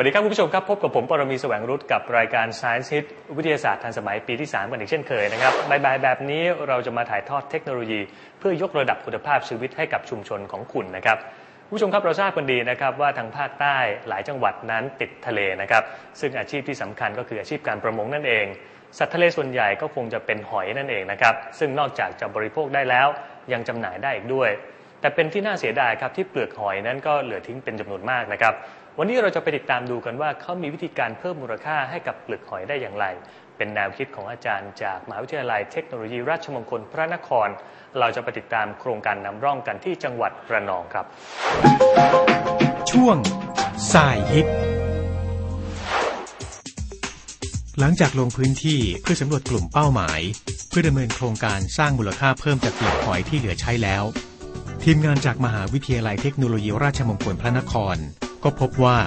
วัสดีครับคุณผู้ชมครับ พบกับผมปรมีแสวงรุตกับรายการ Science Hit วิทยาศาสตร์ทันสมัยปีที่ 3 กันอีกเช่นเคยนะครับบ่ายๆแบบนี้เราจะมาถ่ายทอดเทคโนโลยี เพื่อยกระดับคุณภาพชีวิตให้กับชุมชนของคุณนะครับผู้ชมครับเราทราบกันดีนะครับว่าทางภาคใต้หลายจังหวัดนั้นติดทะเลนะครับซึ่งอาชีพที่สำคัญก็คืออาชีพการประมงนั่นเอง สัตว์ทะเลส่วนใหญ่ก็คงจะเป็นหอยนั่นเองนะครับซึ่งนอกจากจะบริโภคได้แล้วยังจำหน่ายได้อีกด้วยแต่เป็นที่น่าเสียดายครับที่เปลือกหอยนั้นก็เหลือทิ้งเป็นจำนวนมากนะครับ วันนี้เราจะไปติดตามดูกันว่าเขามีวิธีการเพิ่มมูลค่าให้กับเปลือกหอยได้อย่างไร เป็นแนวคิดของอาจารย์จากมหาวิทยาลัยเทคโนโลยีราชมงคลพระนคร เราจะไปติดตามโครงการนำร่องกันที่จังหวัดระนองครับ ช่วงสายฮิตหลังจากลงพื้นที่เพื่อสำรวจกลุ่มเป้าหมาย เพื่อดำเนินโครงการสร้างมูลค่าเพิ่มจากเปลือกหอยที่เหลือใช้แล้ว ทีมงานจากมหาวิทยาลัยเทคโนโลยีราชมงคลพระนคร ก็พบว่า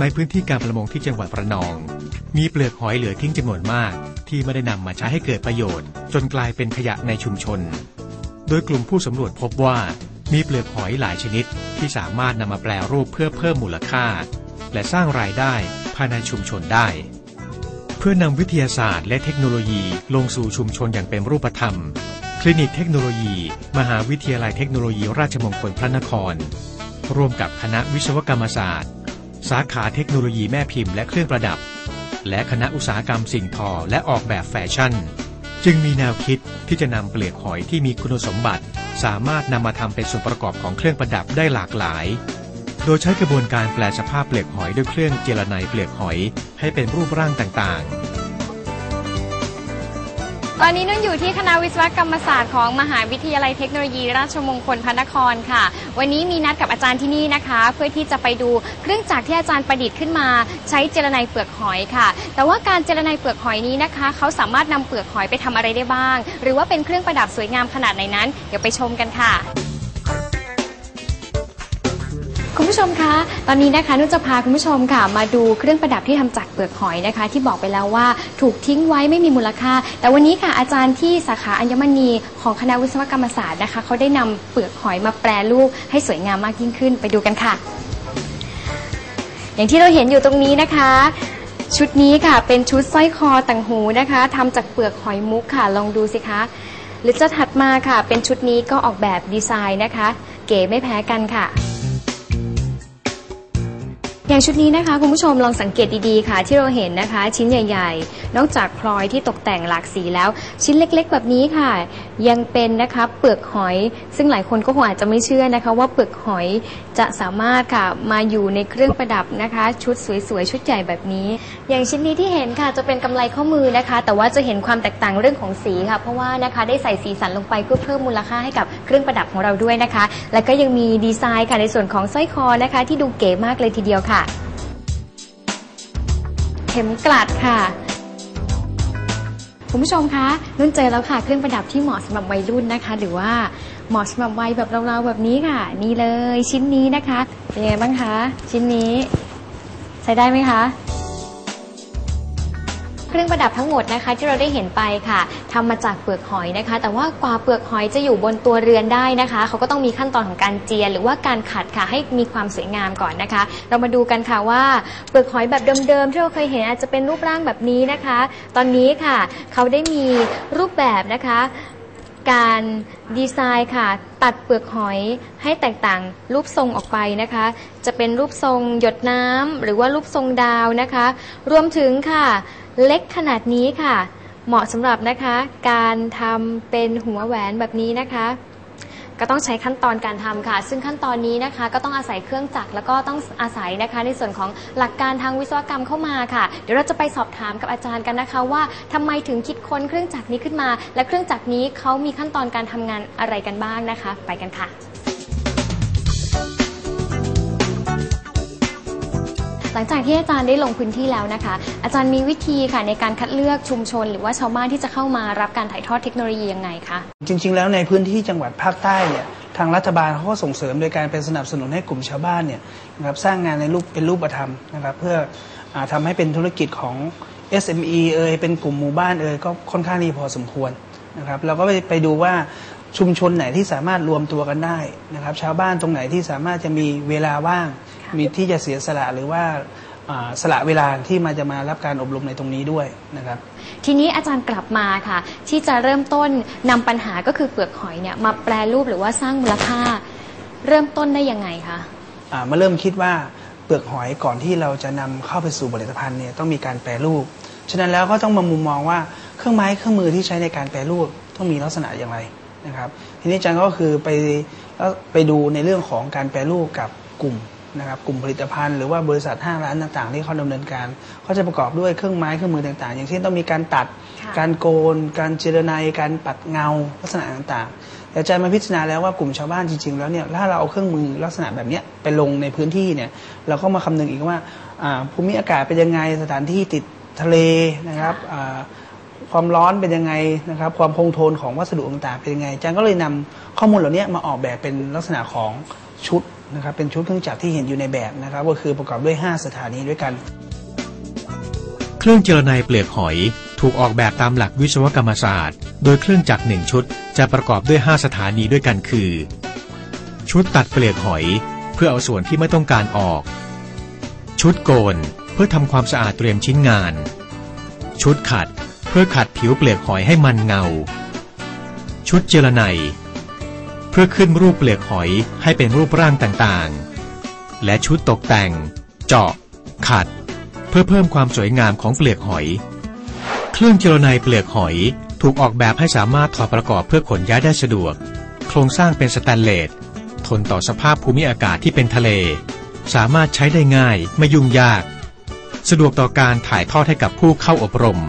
ในพื้นที่การประมงที่จังหวัดระนอง มีเปลือกหอยเหลือทิ้งจำนวนมาก ที่ไม่ได้นำมาใช้ให้เกิดประโยชน์ จนกลายเป็นขยะในชุมชน โดยกลุ่มผู้สำรวจพบว่ามีเปลือกหอยหลายชนิด ที่สามารถนำมาแปลรูปเพื่อเพิ่มมูลค่า และสร้างรายได้ภายในชุมชนได้ เพื่อนำวิทยาศาสตร์และเทคโนโลยีลงสู่ชุมชนอย่างเป็นรูปธรรม คลินิกเทคโนโลยี มหาวิทยาลัยเทคโนโลยีราชมงคลพระนคร ร่วมกับคณะวิศวกรรมศาสตร์ สาขาเทคโนโลยีแม่พิมพ์และเครื่องประดับ และคณะอุตสาหกรรมสิ่งทอและออกแบบแฟชั่น จึงมีแนวคิดที่จะนำเปลือกหอยที่มีคุณสมบัติ สามารถนำมาทำเป็นส่วนประกอบของเครื่องประดับได้หลากหลาย โดยใช้กระบวนการแปลสภาพเปลือกหอยด้วยเครื่องเจลไนเปลือกหอย ให้เป็นรูปร่างต่างๆ ตอนนี้นุ่นอยู่ที่คณะวิศวกรรมศาสตร์ของมหาวิทยาลัยเทคโนโลยี ราชมงคลพระนครค่ะ วันนี้มีนัดกับอาจารย์ที่นี่นะคะ เพื่อที่จะไปดูเครื่องจักรที่อาจารย์ประดิษฐ์ขึ้นมา ใช้เจลไนเปลือกหอยค่ะ แต่ว่าการเจลไนเปลือกหอยนี้นะคะ เขาสามารถนำเปลือกหอยไปทำอะไรได้บ้าง หรือว่าเป็นเครื่องประดับสวยงามขนาดไหนนั้น เดี๋ยวไปชมกันค่ะ คุณผู้ชมคะ ตอนนี้นะคะนุ่นจะพาคุณผู้ชมค่ะ มาดูเครื่องประดับที่ทำจากเปลือกหอยนะคะ ที่บอกไปแล้วว่าถูกทิ้งไว้ไม่มีมูลค่า แต่วันนี้ค่ะอาจารย์ที่สาขาอัญมณีของคณะวิศวกรรมศาสตร์นะคะเขาได้นำเปลือกหอยมาแปรรูปให้สวยงามมากยิ่งขึ้นไปดูกันค่ะ อย่างที่เราเห็นอยู่ตรงนี้นะคะ ชุดนี้ค่ะเป็นชุดสร้อยคอต่างหูนะคะทำจากเปลือกหอยมุกค่ะ ลองดูสิคะหรือจะถัดมาค่ะ เป็นชุดนี้ก็ออกแบบดีไซน์นะคะ เก๋ไม่แพ้กันค่ะ อย่างชุดนี้นะคะคุณผู้ชมลองสังเกตดีๆค่ะ ที่เราเห็นนะคะ ชิ้นใหญ่ ๆ นอกจากพลอยที่ตกแต่งหลากสีแล้ว ชิ้นเล็กๆ แบบนี้ค่ะ ยังเป็นนะคะเปลือกหอย ซึ่งหลายคนก็คงอาจจะไม่เชื่อนะคะ ว่าเปลือกหอยจะสามารถค่ะมาอยู่ในเครื่องประดับนะคะ ชุดสวยๆชุดใหญ่แบบนี้ อย่างชิ้นนี้ที่เห็นค่ะจะเป็นกำไลข้อมือนะคะ แต่ว่าจะเห็นความแตกต่างเรื่องของสีค่ะ เพราะว่านะคะได้ใส่สีสันลงไปเพื่อเพิ่มมูลค่าให้กับเครื่องประดับของเราด้วยนะคะ แล้วก็ยังมีดีไซน์ค่ะในส่วนของสร้อยคอนะคะ ที่ดูเก๋มากเลยทีเดียวค่ะเข็มกลัดค่ะ คุณผู้ชมคะนุ่นเจอแล้วค่ะ เครื่องประดับที่เหมาะสำหรับวัยรุ่นนะคะ หรือว่าเหมาะสำหรับวัยแบบเราๆแบบนี้ค่ะ นี่เลยชิ้นนี้นะคะ เป็นยังไงบ้างคะ ชิ้นนี้ ใช้ได้ไหมคะ เครื่องประดับทั้งหมดนะคะ ที่เราได้เห็นไปค่ะทำมาจากเปลือกหอยนะคะ แต่ว่ากว่าเปลือกหอยจะอยู่บนตัวเรือนได้นะคะเขาก็ต้องมีขั้นตอนของการเจียหรือว่าการขัดค่ะให้มีความสวยงามก่อนนะคะ เรามาดูกันค่ะว่าเปลือกหอยแบบเดิมๆที่เราเคยเห็นอาจจะเป็นรูปร่างแบบนี้นะคะ ตอนนี้ค่ะเขาได้มีรูปแบบนะคะการดีไซน์ค่ะ ตัดเปลือกหอยให้แตกต่างรูปทรงออกไปนะคะ จะเป็นรูปทรงหยดน้ำหรือว่ารูปทรงดาวนะคะ รวมถึงค่ะ เล็กขนาดนี้ค่ะ เหมาะสำหรับนะคะการทำเป็นหัวแหวนแบบนี้นะคะ ก็ต้องใช้ขั้นตอนการทำค่ะ ซึ่งขั้นตอนนี้นะคะ ก็ต้องอาศัยเครื่องจักรแล้วก็ต้องอาศัยนะคะ ในส่วนของหลักการทางวิศวกรรมเข้ามาค่ะ เดี๋ยวเราจะไปสอบถามกับอาจารย์กันนะคะ ว่าทำไมถึงคิดค้นเครื่องจักรนี้ขึ้นมา และเครื่องจักรนี้เขามีขั้นตอนการทำงานอะไรกันบ้างนะคะ ไปกันค่ะ หลังจากที่อาจารย์ได้ลงพื้นที่แล้วนะคะ อาจารย์มีวิธีค่ะในการคัดเลือกชุมชน หรือว่าชาวบ้านที่จะเข้ามารับการถ่ายทอดเทคโนโลยียังไงคะจริง ๆ แล้วในพื้นที่จังหวัดภาคใต้เนี่ยทางรัฐบาลเขาก็ส่งเสริมโดยการเป็นสนับสนุนให้กลุ่มชาวบ้านเนี่ยนะครับสร้างงานในรูปเป็นรูปธรรมนะครับเพื่ออาทำให้เป็นธุรกิจของ SME เอยเป็นกลุ่มหมู่บ้านเอยก็ค่อนข้างดีพอสมควรนะครับเราก็ไปไปดูว่าชุมชนไหนที่สามารถรวมตัวกันได้นะครับ ชาวบ้านตรงไหนที่สามารถจะมีเวลาว่าง มีที่จะเสียสละหรือว่าอ่าสละเวลาที่มาจะมารับการอบรมในตรงนี้ด้วยนะครับ ทีนี้อาจารย์กลับมาค่ะ ที่จะเริ่มต้นนำปัญหาก็คือเปลือกหอยเนี่ยมาแปลรูปหรือว่าสร้างมูลค่า เริ่มต้นได้ยังไงคะอ่ามาเริ่มคิดว่าเปลือกหอยก่อนที่เราจะนำเข้าไปสู่ผลิตภัณฑ์เนี่ยต้องมีการแปรรูป ฉะนั้นแล้วก็ต้องมามุมมองว่าเครื่องไม้เครื่องมือที่ใช้ในการแปรรูปต้องมีลักษณะอย่างไรนะครับ ทีนี้อาจารย์ก็คือไปแล้วไปดูในเรื่องของการแปรรูปกับกลุ่ม นะครับกลุ่มผลิตภัณฑ์หรือว่าบริษัทห้างร้านต่าง ๆ ที่เขาดำเนินการเขาจะประกอบด้วยเครื่องไม้เครื่องมือต่าง ๆ อย่างเช่นต้องมีการตัดค่ะการโกน การเจรไนการปัดเงาลักษณะต่างๆแต่อาจารย์มาพิจารณาแล้วว่ากลุ่มชาวบ้านจริง ๆ แล้วเนี่ยถ้าเราเอาเครื่องมือลักษณะแบบเนี้ยไปลงในพื้นที่เนี่ยเราก็มาคำนึงอีกว่าอ่าภูมิอากาศเป็นยังไงสถานที่ติดทะเลนะครับอ่าความร้อนเป็นยังไงนะครับ ความคงทนของวัสดุต่างๆเป็นยังไงอาจารย์ก็เลยนำข้อมูลเหล่านี้มาออกแบบเป็นลักษณะของชุด นะครับเป็นชุดเครื่องจักรที่เห็นอยู่ในแบบนะครับก็คือประกอบด้วย 5 สถานีด้วยกัน เครื่องเจรไนเปลือกหอยถูกออกแบบตามหลักวิศวกรรมศาสตร์ โดยเครื่องจักรหนึ่งชุด จะประกอบด้วย 5 สถานีด้วยกันคือ ชุดตัดเปลือกหอยเพื่อเอาส่วนที่ไม่ต้องการออก ชุดโกนเพื่อทำความสะอาดเตรียมชิ้นงาน ชุดขัดเพื่อขัดผิวเปลือกหอยให้มันเงา ชุดเจรไน พื่อขึ้นรูปเปลือกหอยให้เป็นรูปร่างต่างๆ และชุดตกแต่ง เจาะ ขัด เพื่อเพิ่มความสวยงามของเปลือกหอย เครื่องเจรไนเปลือกหอยถูกออกแบบให้สามารถถอดประกอบเพื่อขนย้ายได้สะดวก โครงสร้างเป็นสแตนเลส ทนต่อสภาพภูมิอากาศที่เป็นทะเล สามารถใช้ได้ง่ายไม่ยุ่งยาก สะดวกต่อการถ่ายทอดให้กับผู้เข้าอบรม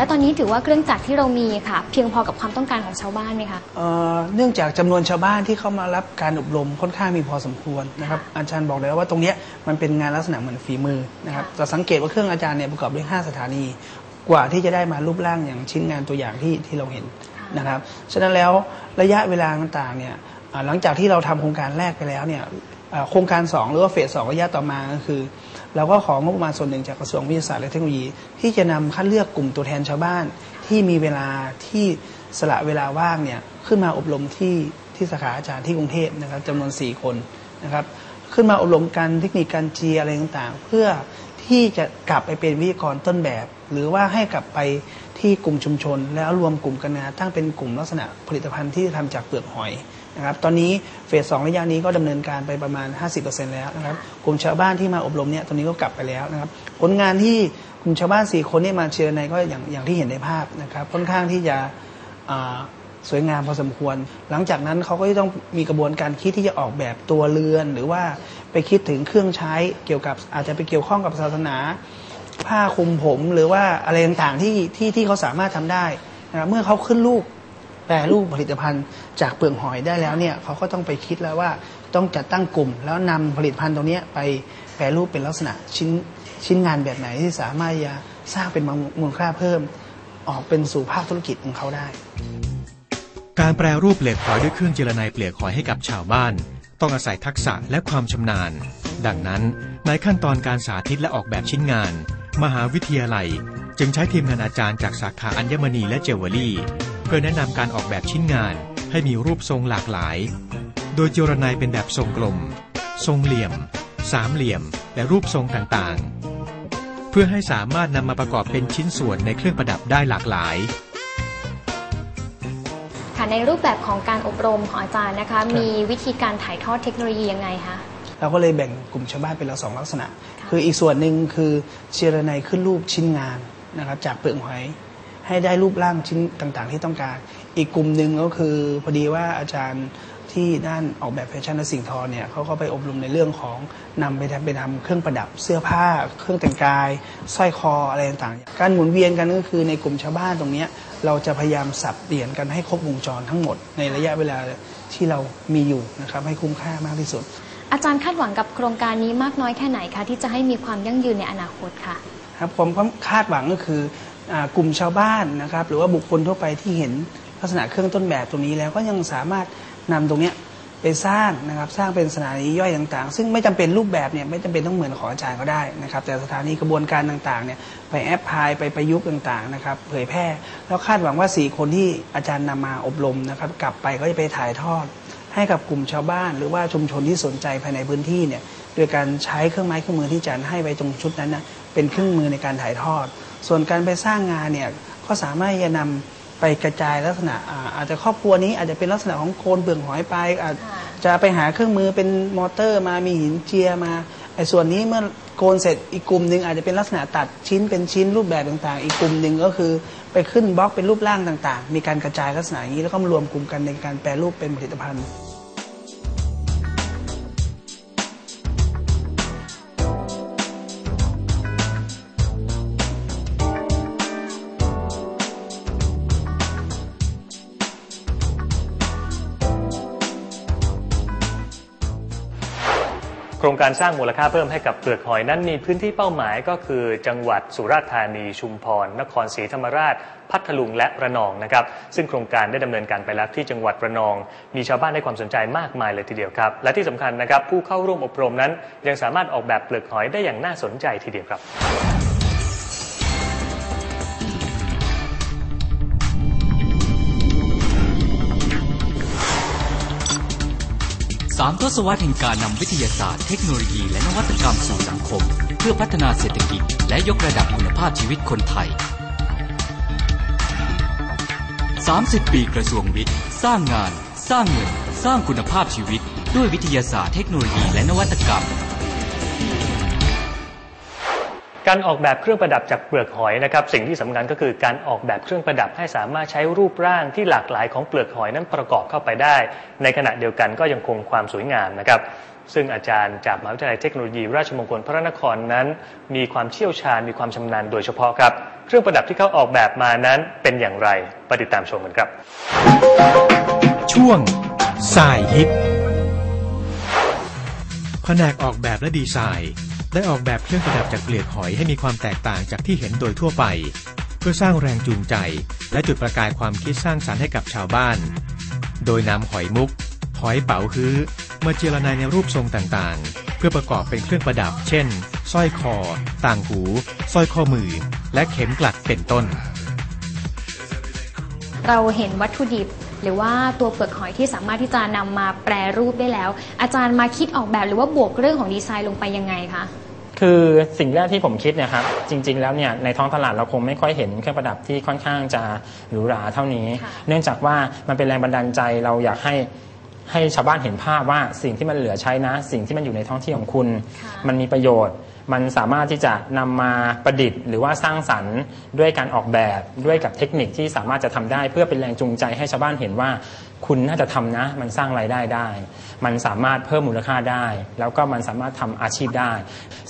และตอนนี้ถือว่าเครื่องจักรที่เรามีค่ะ เพียงพอกับความต้องการของชาวบ้านไหมคะ เอ่อเนื่องจากจำนวนชาวบ้านที่เข้ามารับการอบรมค่อนข้างมีพอสมควรนะครับอาจารย์บอกเลยว่าตรงเนี้ยมันเป็นงานลักษณะเหมือนฝีมือนะครับค่ะ จะสังเกตว่าเครื่องอาจารย์เนี่ยประกอบด้วย 5 สถานี กว่าที่จะได้มารูปร่างอย่างชิ้นงานตัวอย่างที่ที่เราเห็นนะครับฉะนั้นแล้วระยะเวลาต่างๆเนี่ยอ่าหลังจากที่เราทำโครงการแรกไปแล้วเนี่ยอ่า โครงการ2หรือว่าเฟสสองระยะต่อมาก็คือเราก็ของบประมาณส่วนหนึ่งจากกระทรวงวิทยาศาสตร์และเทคโนโลยี ที่จะนำคัดเลือกกลุ่มตัวแทนชาวบ้าน ที่มีเวลาที่สละเวลาว่างเนี่ยขึ้นมาอบรมที่ที่สาขาอาจารย์ที่กรุงเทพนะครับจำนวน 4 คนนะครับขึ้นมาอบรมการเทคนิคการเจียอะไรต่างๆ เพื่อที่จะกลับไปเป็นวิทยากรต้นแบบ หรือว่าให้กลับไปที่กลุ่มชุมชน แล้วรวมกลุ่มกันมาตั้งเป็นกลุ่มลักษณะผลิตภัณฑ์ที่ทำจากเปลือกหอย นะครับตอนนี้เฟสสองระยะนี้ก็ดำเนินการไปประมาณ 50%แล้วนะครับกลุ่มชาวบ้านที่มาอบรมเนี่ยตอนนี้ก็กลับไปแล้วนะครับผลงานที่กลุ่มชาวบ้าน 4 คนเนี่ยมาเชียร์ในก็อย่างอย่างที่เห็นในภาพนะครับค่อนข้างที่จะสวยงามพอสมควร หลังจากนั้นเขาก็จะต้องมีกระบวนการคิดที่จะออกแบบตัวเรือน หรือว่าไปคิดถึงเครื่องใช้เกี่ยวกับอาจจะไปเกี่ยวข้องกับศาสนา ผ้าคลุมผมหรือว่าอะไรต่างๆที่ที่ที่เขาสามารถทำได้นะครับเมื่อเขาขึ้นรูป แปรรูปผลิตภัณฑ์จากเปลือกหอยได้แล้วเนี่ยเขาก็ต้องไปคิดแล้วว่าต้องจัดตั้งกลุ่ม แล้วนำผลิตภัณฑ์ตรงนี้ไปแปรรูปเป็นลักษณะชิ้นชิ้นงานแบบไหนที่สามารถจะสร้างเป็นมูลค่าเพิ่ม ออกเป็นสู่ภาคธุรกิจของเขาได้ การแปรรูปเปลือกหอยด้วยเครื่องเจรไนเปลือกหอยให้กับชาวบ้าน ต้องอาศัยทักษะและความชำนาญ ดังนั้นในขั้นตอนการสาธิตและออกแบบชิ้นงาน มหาวิทยาลัย จึงใช้ทีมงานอาจารย์จากสาขาอัญมณีและเจวเวลรี่ พื่อแนะนำการออกแบบชิ้นงานให้มีรูปทรงหลากหลาย โดยเจรไนเป็นแบบทรงกลม ทรงเหลี่ยม สามเหลี่ยม และรูปทรงต่างๆ เพื่อให้สามารถนำมาประกอบเป็นชิ้นส่วนในเครื่องประดับได้หลากหลายค่ะในรูปแบบของการอบรมของอาจารย์นะคะ มีวิธีการถ่ายทอดเทคโนโลยียังไงคะเราก็เลยแบ่งกลุ่มชาวบ้านเป็นละสองลักษณะค่ะคืออีกส่วนหนึ่งคือเชียร์ในขึ้นรูปชิ้นงานนะครับจากเปลือกหอย ให้ได้รูปร่างชิ้นต่างๆ ที่ต้องการ อีกกลุ่มหนึ่งก็คือพอดีว่าอาจารย์ที่ด้านออกแบบแฟชั่นและสิ่งทอเนี่ยเขาก็ไปอบรมในเรื่องของนำไปทำไปทำเครื่องประดับเสื้อผ้า เครื่องแต่งกายสร้อยคออะไรต่างๆ การหมุนเวียนกันก็คือในกลุ่มชาวบ้านตรงเนี้ยเราจะพยายามสับเปลี่ยนกันให้ครบวงจรทั้งหมดในระยะเวลาที่เรามีอยู่นะครับให้คุ้มค่ามากที่สุด อาจารย์คาดหวังกับโครงการนี้มากน้อยแค่ไหนคะที่จะให้มีความยั่งยืนในอนาคตค่ะครับผมก็คาดหวังก็คืออา กลุ่มชาวบ้านนะครับ หรือว่าบุคคลทั่วไปที่เห็นลักษณะเครื่องต้นแบบตรงนี้แล้วก็ยังสามารถนำตรงเนี้ยไปสร้างนะครับสร้างเป็นสถานีย่อยต่างๆ ซึ่งไม่จำเป็นรูปแบบเนี่ยไม่จำเป็นต้องเหมือนของอาจารย์ก็ได้นะครับแต่สถานีกระบวนการต่างๆเนี่ยไปแอปพลายไปประยุกต์ต่างๆนะครับเผยแพร่แล้วคาดหวังว่าสี่คนที่อาจารย์นำมาอบรมนะครับกลับไปก็จะไปถ่ายทอด ให้กับกลุ่มชาวบ้าน หรือว่าชุมชนที่สนใจภายในพื้นที่เนี่ยโดยการใช้เครื่องไม้เครื่องมือที่อาจารย์ให้ไว้ตรงชุดนั้นนะเป็นเครื่องมือในการถ่ายทอด ส่วนการไปสร้างงานเนี่ยก็สามารถจะนำไปกระจายลักษณะอ่าอาจจะครอบครัวนี้อาจจะเป็นลักษณะของโคนเปลืองหอยไปอาจค่ะจะไปหาเครื่องมือเป็นมอเตอร์มามีหินเจียมาไอ้ส่วนนี้เมื่อโกนเสร็จอีกกลุ่มหนึ่งอาจจะเป็นลักษณะตัดชิ้นเป็นชิ้นรูปแบบต่างๆ อีกกลุ่มหนึ่งก็คือไปขึ้นบล็อกเป็นรูปร่างต่างๆ มีการกระจายลักษณะอย่างนี้แล้วก็มารวมกลุ่มกันในการแปรรูปเป็นผลิตภัณฑ์ การสร้างมูลค่าเพิ่มให้กับเปลือกหอยนั้นมีพื้นที่เป้าหมายก็คือ จังหวัดสุราษฎร์ธานีชุมพร นครศรีธรรมราช พัทลุงและระนองนะครับ ซึ่งโครงการได้ดำเนินการไปแล้วที่จังหวัดระนอง มีชาวบ้านให้ความสนใจมากมายเลยทีเดียวครับ และที่สำคัญนะครับผู้เข้าร่วมอบรมนั้น ยังสามารถออกแบบเปลือกหอยได้อย่างน่าสนใจทีเดียวครับ สามทศวรรษแห่งการนำวิทยาศาสตร์เทคโนโลยีและนวัตกรรมสู่สังคม เพื่อพัฒนาเศรษฐกิจ และยกระดับคุณภาพชีวิตคนไทย 30 ปีกระทรวงวิทย์ สร้างงาน สร้างเงิน สร้างคุณภาพชีวิต ด้วยวิทยาศาสตร์เทคโนโลยีและนวัตกรรม การออกแบบเครื่องประดับจากเปลือกหอยนะครับ สิ่งที่สำคัญก็คือการออกแบบเครื่องประดับให้สามารถใช้รูปร่างที่หลากหลายของเปลือกหอยนั้นประกอบเข้าไปได้ ในขณะเดียวกันก็ยังคงความสวยงามนะครับซึ่งอาจารย์จากมหาวิทยาลัยเทคโนโลยี ราชมงคลพระนครนั้น มีความเชี่ยวชาญมีความชำนาญโดยเฉพาะครับ เครื่องประดับที่เขาออกแบบมานั้นเป็นอย่างไรไปติดตามชมกันครับ ช่วงสายฮิตแผนกออกแบบและดีไซน์ ได้ออกแบบเครื่องประดับจากเปลือกหอยให้มีความแตกต่างจากที่เห็นโดยทั่วไป เพื่อสร้างแรงจูงใจ และจุดประกายความคิดสร้างสรรค์ให้กับชาวบ้าน โดยนำหอยมุก หอยเป๋าฮื้อมาเจรนายในรูปทรงต่างๆ เพื่อประกอบเป็นเครื่องประดับ เช่นสร้อยคอ ต่างหูสร้อยข้อมือ และเข็มกลัดเป็นต้น เราเห็นวัตถุดิบ หรือว่าตัวเปลือกหอยที่สามารถที่จะนำมาแปรรูปได้แล้ว อาจารย์มาคิดออกแบบหรือว่าบวกเรื่องของดีไซน์ลงไปยังไงคะ คือสิ่งแรกที่ผมคิดเนี่ยครับ จริง ๆ แล้วเนี่ยในท้องตลาดเราคงไม่ค่อยเห็นเครื่องประดับที่ค่อนข้างจะหรูหราเท่านี้ ค่ะ เนื่องจากว่ามันเป็นแรงบันดาลใจเราอยากให้ให้ชาวบ้านเห็นภาพว่าสิ่งที่มันเหลือใช้นะ สิ่งที่มันอยู่ในท้องที่ของคุณ ค่ะ มันมีประโยชน์ มันสามารถที่จะนำมาประดิษฐ์หรือว่าสร้างสรรค์ด้วยการออกแบบด้วยกับเทคนิคที่สามารถจะทำได้ เพื่อเป็นแรงจูงใจให้ชาวบ้านเห็นว่า คุณน่าจะทำนะ มันสร้างรายได้ได้ มันสามารถเพิ่มมูลค่าได้ แล้วก็มันสามารถทำอาชีพได้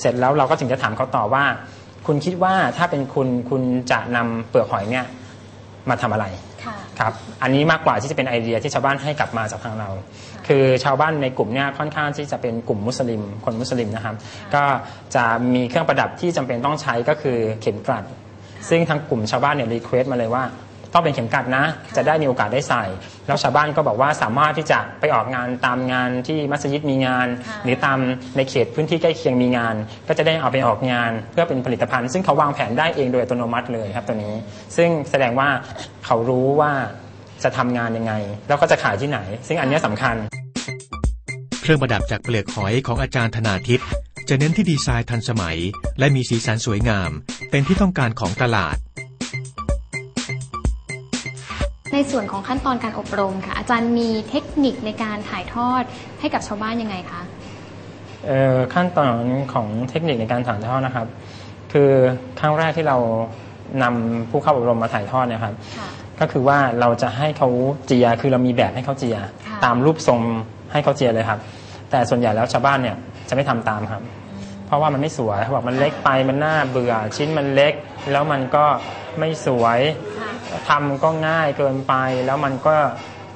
เสร็จแล้วเราก็ถึงจะถามเขาต่อว่า คุณคิดว่าถ้าเป็นคุณคุณจะนำเปลือกหอยเนี่ยมาทำอะไรค่ะครับอันนี้มากกว่าที่จะเป็นไอเดียที่ชาวบ้านให้กลับมาจากทางเรา คือชาวบ้านในกลุ่มเนี่ยค่อนข้างที่จะเป็นกลุ่มมุสลิม คนมุสลิมนะครับ ก็จะมีเครื่องประดับที่จำเป็นต้องใช้ก็คือเข็มกลัด ซึ่งทางกลุ่มชาวบ้านเนี่ยรีเควสมาเลยว่า ต้องเป็นเข็มกลัดนะ จะได้มีโอกาสได้ใส่ แล้วชาวบ้านก็บอกว่าสามารถที่จะไปออกงานตามงานที่มัสยิดมีงานค่ะหรือตามในเขตพื้นที่ใกล้เคียงมีงาน ก็จะได้เอาไปออกงานเพื่อเป็นผลิตภัณฑ์ ซึ่งเขาวางแผนได้เองโดยอัตโนมัติเลยครับตัวนี้ ซึ่งแสดงว่าเขารู้ว่าจะทำงานยังไง แล้วก็จะขายที่ไหน ซึ่งอันเนี้ยสำคัญ เครื่องประดับจากเปลือกหอยของอาจารย์ธนาทิพย์จะเน้นที่ดีไซน์ทันสมัย และมีสีสันสวยงาม เป็นที่ต้องการของตลาด ในส่วนของขั้นตอนการอบรมค่ะ อาจารย์มีเทคนิคในการถ่ายทอดให้กับชาวบ้านยังไงคะเอ่อขั้นตอนของเทคนิคในการถ่ายทอดนะครับ คือครั้งแรกที่เรานำผู้เข้าอบรมมาถ่ายทอดเนะครับค่ะก็คือว่าเราจะให้เขาเจียคือเรามีแบบให้เขาเจียค่ะตามรูปทรง ให้เขาเจียเลยครับ แต่ส่วนใหญ่แล้วชาวบ้านเนี่ยจะไม่ทำตามครับ เพราะว่ามันไม่สวยเขาบอกมันเล็กไปมันน่าเบื่อชิ้นมันเล็ก แล้วมันก็ไม่สวยค่ะทำก็ง่ายเกินไป แล้วมันก็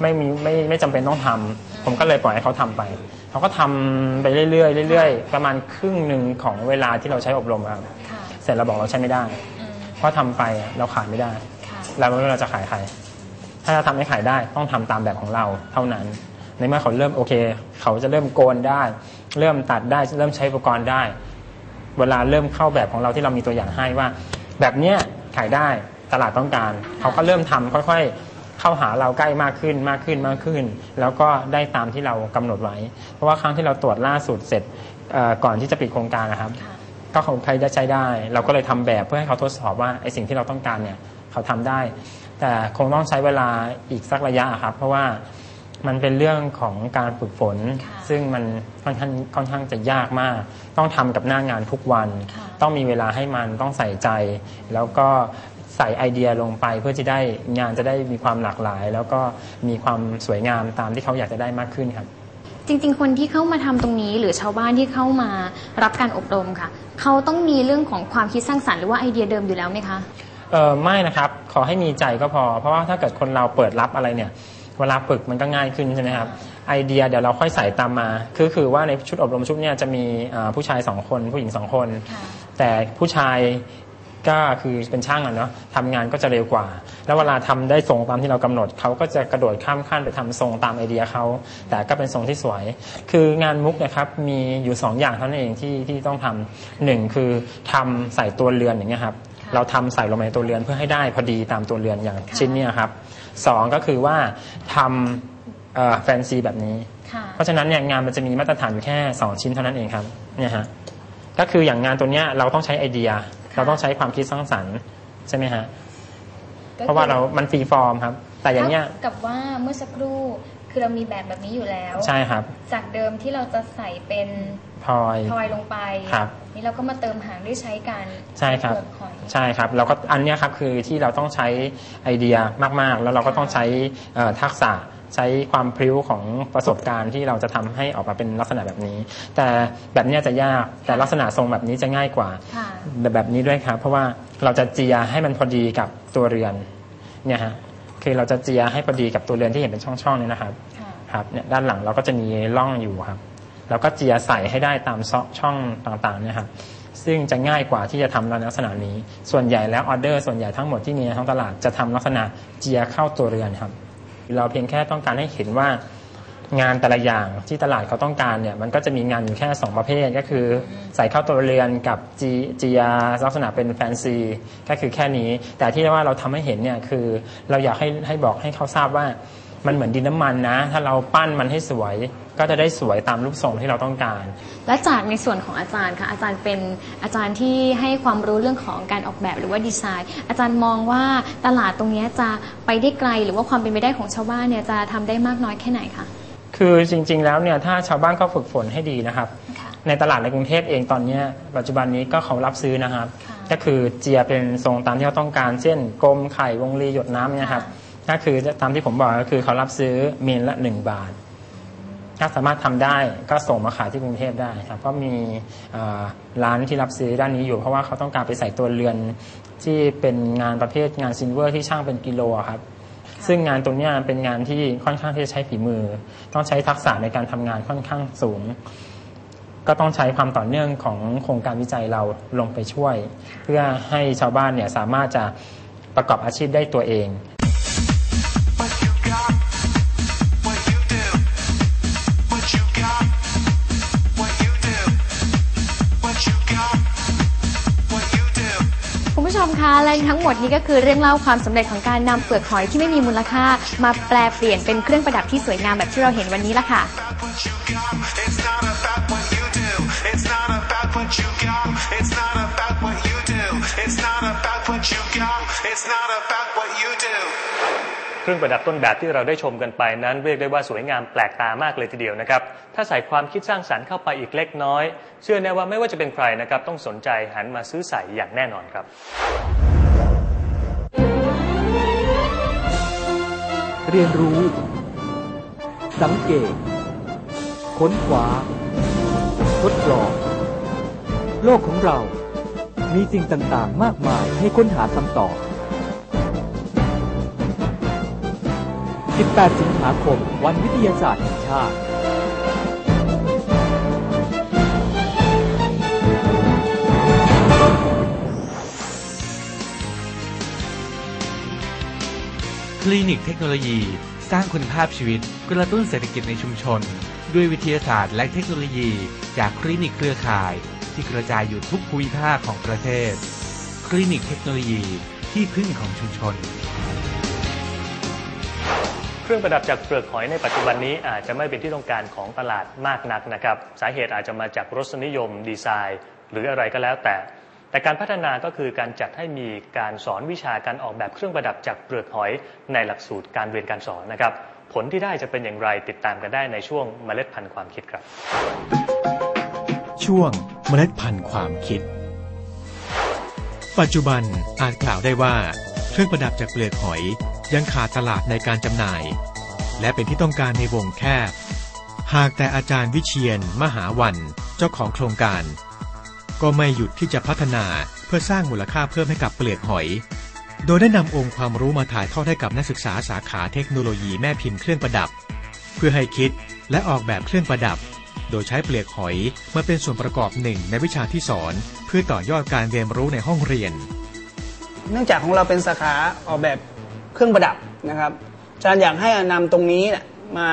ไม่มีไม่ไม่จำเป็นต้องทำผมก็เลยปล่อยให้เขาทำไปเขาก็ทำไปเรื่อยๆเรื่อยๆประมาณครึ่งหนึ่งของเวลาที่เราใช้อบรมครับค่ะเสร็จเราบอกเราใช้ไม่ได้อืมเพราะทำไปอะเราขายไม่ได้ค่ะเราไม่รู้เราจะขายใครถ้าจะทำให้ขายได้ต้องทำตามแบบของเราเท่านั้น ในเมื่อเขาเริ่มโอเค เขาจะเริ่มโกนได้ เริ่มตัดได้เริ่มใช้อุปกรณ์ได้ เวลาเริ่มเข้าแบบของเราที่เรามีตัวอย่างให้ว่า แบบเนี้ยขายได้ตลาดต้องการ เขาก็เริ่มทำค่อยๆ เข้าหาเราใกล้มากขึ้นมากขึ้นมากขึ้น แล้วก็ได้ตามที่เรากำหนดไว้ เพราะว่าครั้งที่เราตรวจล่าสุดเสร็จเอ่อก่อนที่จะปิดโครงการนะครับค่ะก็เขาใครได้ใช้ได้ เราก็เลยทำแบบเพื่อให้เขาทดสอบว่าไอ้สิ่งที่เราต้องการเนี่ยเขาทำได้ แต่คงต้องใช้เวลาอีกสักระยะครับ เพราะว่า มันเป็นเรื่องของการฝึกฝนค่ะซึ่งมันค่อนข้างค่อนข้างจะยากมาก ต้องทำกับหน้างานทุกวันค่ะต้องมีเวลาให้มันต้องใส่ใจ แล้วก็ใส่ไอเดียลงไปเพื่อจะได้งานจะได้มีความหลากหลาย แล้วก็มีความสวยงามตามที่เขาอยากจะได้มากขึ้นครับ จริง ๆ คนที่เข้ามาทำตรงนี้หรือชาวบ้านที่เข้ามารับการอบรมค่ะ เขาต้องมีเรื่องของความคิดสร้างสรรค์หรือว่าไอเดียเดิมอยู่แล้วไหมคะเออไม่นะครับขอให้มีใจก็พอ เพราะว่าถ้าเกิดคนเราเปิดรับอะไรเนี่ย เวลาฝึกมันก็ง่ายขึ้นใช่ไหมครับไอเดียเดี๋ยวเราค่อยใส่ตามมา คือคือว่าในชุดอบรมชุดเนี้จะมีอ่าผู้ชายสองคนผู้หญิงสองคนค่ะแต่ผู้ชายก็คือเป็นช่างอะเนาะทำงานก็จะเร็วกว่า แล้วเวลาทำได้ทรงตามที่เรากำหนดเขาก็จะกระโดดข้ามขั้นไปทำทรงตามไอเดียเขาแต่ก็เป็นทรงที่สวย คืองานมุกนะครับมีอยู่สองอย่างเท่านั้นเองที่ที่ต้องทำหนึ่งคือทำใส่ตัวเรือนอย่างเงี้ยครับค่ะเราทำใส่ลงไปในตัวเรือนเพื่อให้ได้พอดีตามตัวเรือนอย่างค่ะชิ้นเนี้ยครับ สองก็คือว่าทำแฟนซีแบบนี้ ค่ะเพราะฉะนั้นเนี่ยงานมันจะมีมาตรฐานอยู่แค่ 2 ชิ้นเท่านั้นเองครับเนี่ยฮะก็คืออย่างงานตัวเนี้ยเราต้องใช้ไอเดีย เราต้องใช้ความคิดสร้างสรรค์ใช่ไหมฮะเพราะว่าเรามันฟรีฟอร์มครับ แต่อย่างเนี้ยเท่กับว่าเมื่อสักครู่คือเรามีแบบแบบนี้อยู่แล้ว ใช่ครับ จากเดิมที่เราจะใส่เป็น พลอยพลอยลงไปครับนี่เราก็มาเติมหางด้วยใช้การใช่ครับเปลือกหอยใช่ครับเราก็อันเนี้ยครับคือที่เราต้องใช้ไอเดียมากๆ แล้วเราก็ต้องใช้เอ่อทักษะใช้ความพริ้วของประสบการณ์ที่เราจะทำให้ออกมาเป็นลักษณะแบบนี้ แต่แบบเนี้ยจะยากแต่ลักษณะทรงแบบนี้จะง่ายกว่าค่ะแบบแบบนี้ด้วยครับ เพราะว่าเราจะเจียให้มันพอดีกับตัวเรือนเนี่ยฮะคือเราจะเจียให้พอดีกับตัวเรือนที่เห็นเป็นช่องๆเนี่ยนะครับค่ะครับเนี่ยด้านหลังเราก็จะมีร่องอยู่ครับ แล้วก็เจียใส่ให้ได้ตามซอกช่องต่างๆนี่ยครับซึ่งจะง่ายกว่าที่จะทำในลักษณะนี้ ส่วนใหญ่แล้วออเดอร์ส่วนใหญ่ทั้งหมดที่มีในท้องตลาดจะทำลักษณะเจียเข้าตัวเรือนครับ เราเพียงแค่ต้องการให้เห็นว่างานแต่ละอย่างที่ตลาดเขาต้องการเนี่ยมันก็จะมีงานอยู่แค่ 2 ประเภทก็คือ ใส่เข้าตัวเรือนกับจีจียลักษณะเป็นแฟนซีก็คือแค่นี้ แต่ที่ว่าเราทำให้เห็นเนี่ยคือเราอยากให้ให้บอกให้เขาทราบว่า มันเหมือนดินน้ำมันนะ ถ้าเราปั้นมันให้สวยก็จะได้สวยตามรูปทรงที่เราต้องการ และจากในส่วนของอาจารย์ค่ะอาจารย์เป็นอาจารย์ที่ให้ความรู้เรื่องของการออกแบบหรือว่าดีไซน์ อาจารย์มองว่าตลาดตรงเนี้ยจะไปได้ไกล หรือว่าความเป็นไปได้ของชาวบ้านเนี่ยจะทำได้มากน้อยแค่ไหนคะคือจริง ๆ แล้วเนี่ยถ้าชาวบ้านก็ฝึกฝนให้ดีนะครับค่ะในตลาดในกรุงเทพเองตอนเนี้ยปัจจุบันนี้ก็เขารับซื้อนะครับค่ะก็คือเจียเป็นทรงตามที่เขาต้องการ เช่นกลมไข่วงรีหยดน้ำเนี่ยครับ ก็คือตามที่ผมบอกก็คือเขารับซื้อเมนละ1บาท ถ้าสามารถทำได้ก็ส่งมาขายที่กรุงเทพได้ครับก็มีร้านที่รับซื้อด้านนี้อยู่ เพราะว่าเขาต้องการไปใส่ตัวเรือนที่เป็นงานประเภทงานซินเวอร์ที่ช่างเป็นกิโลครับซึ่งงานตัวนี้เป็นงานที่ค่อนข้างที่จะใช้ฝีมือ ต้องใช้ทักษะในการทำงานค่อนข้างสูง ก็ต้องใช้ความต่อเนื่องของโครงการวิจัยเราลงไปช่วย เพื่อให้ชาวบ้านเนี่ยสามารถจะประกอบอาชีพได้ตัวเอง และทั้งหมดนี้ก็คือเรื่องเล่าความสำเร็จของการนำเปลือกหอยที่ไม่มีมูลค่า มาแปลเปลี่ยนเป็นเครื่องประดับที่สวยงามแบบที่เราเห็นวันนี้ละค่ะ เครื่องประดับต้นแบบที่เราได้ชมกันไปนั้นเรียกได้ว่าสวยงามแปลกตามากเลยทีเดียวนะครับ ถ้าใส่ความคิดสร้างสรรค์เข้าไปอีกเล็กน้อย เชื่อแน่ว่าไม่ว่าจะเป็นใครนะครับต้องสนใจหันมาซื้อใส่อย่างแน่นอนครับ เรียนรู้ สังเกต ค้นคว้า ทดลอง โลกของเรา มีสิ่งต่างๆ มากมายให้ค้นหาคำตอบ 18 สิงหาคม วันวิทยาศาสตร์แห่งชาติ คลินิกเทคโนโลยี สร้างคุณภาพชีวิตกระตุ้นเศรษฐกิจในชุมชน ด้วยวิทยาศาสตร์และเทคโนโลยี จากคลินิกเครือข่าย ที่กระจายอยู่ทุกภูมิภาคของประเทศ คลินิกเทคโนโลยีที่พึ่งของชุมชน เครื่องประดับจากเปลือกหอยในปัจจุบันนี้อาจจะไม่เป็นที่ต้องการของตลาดมากนักนะครับ สาเหตุอาจจะมาจากรสนิยมดีไซน์ หรืออะไรก็แล้วแต่ แต่การพัฒนาก็คือการจัดให้มีการสอนวิชาการออกแบบเครื่องประดับจากเปลือกหอยในหลักสูตรการเรียนการสอนนะครับ ผลที่ได้จะเป็นอย่างไรติดตามกันได้ในช่วงเมล็ดพันธุ์ความคิดครับ ช่วงเมล็ดพันธุ์ความคิด ปัจจุบันอาจกล่าวได้ว่า เครื่องประดับจากเปลือกหอย ยังขาดตลาดในการจำหน่าย และเป็นที่ต้องการในวงแคบ หากแต่อาจารย์วิเชียน มหาวัน เจ้าของโครงการ ก็ไม่หยุดที่จะพัฒนาเพื่อสร้างมูลค่าเพิ่มให้กับเปลือกหอย โดยได้นำองค์ความรู้มาถ่ายทอดให้กับนักศึกษาสาขาเทคโนโลยีแม่พิมพ์เครื่องประดับ เพื่อให้คิดและออกแบบเครื่องประดับ โดยใช้เปลือกหอยมาเป็นส่วนประกอบหนึ่งในวิชาที่สอน เพื่อต่อยอดการเรียนรู้ในห้องเรียน เนื่องจากของเราเป็นสาขาออกแบบเครื่องประดับนะครับอาจารย์อยากให้นำตรงนี้มา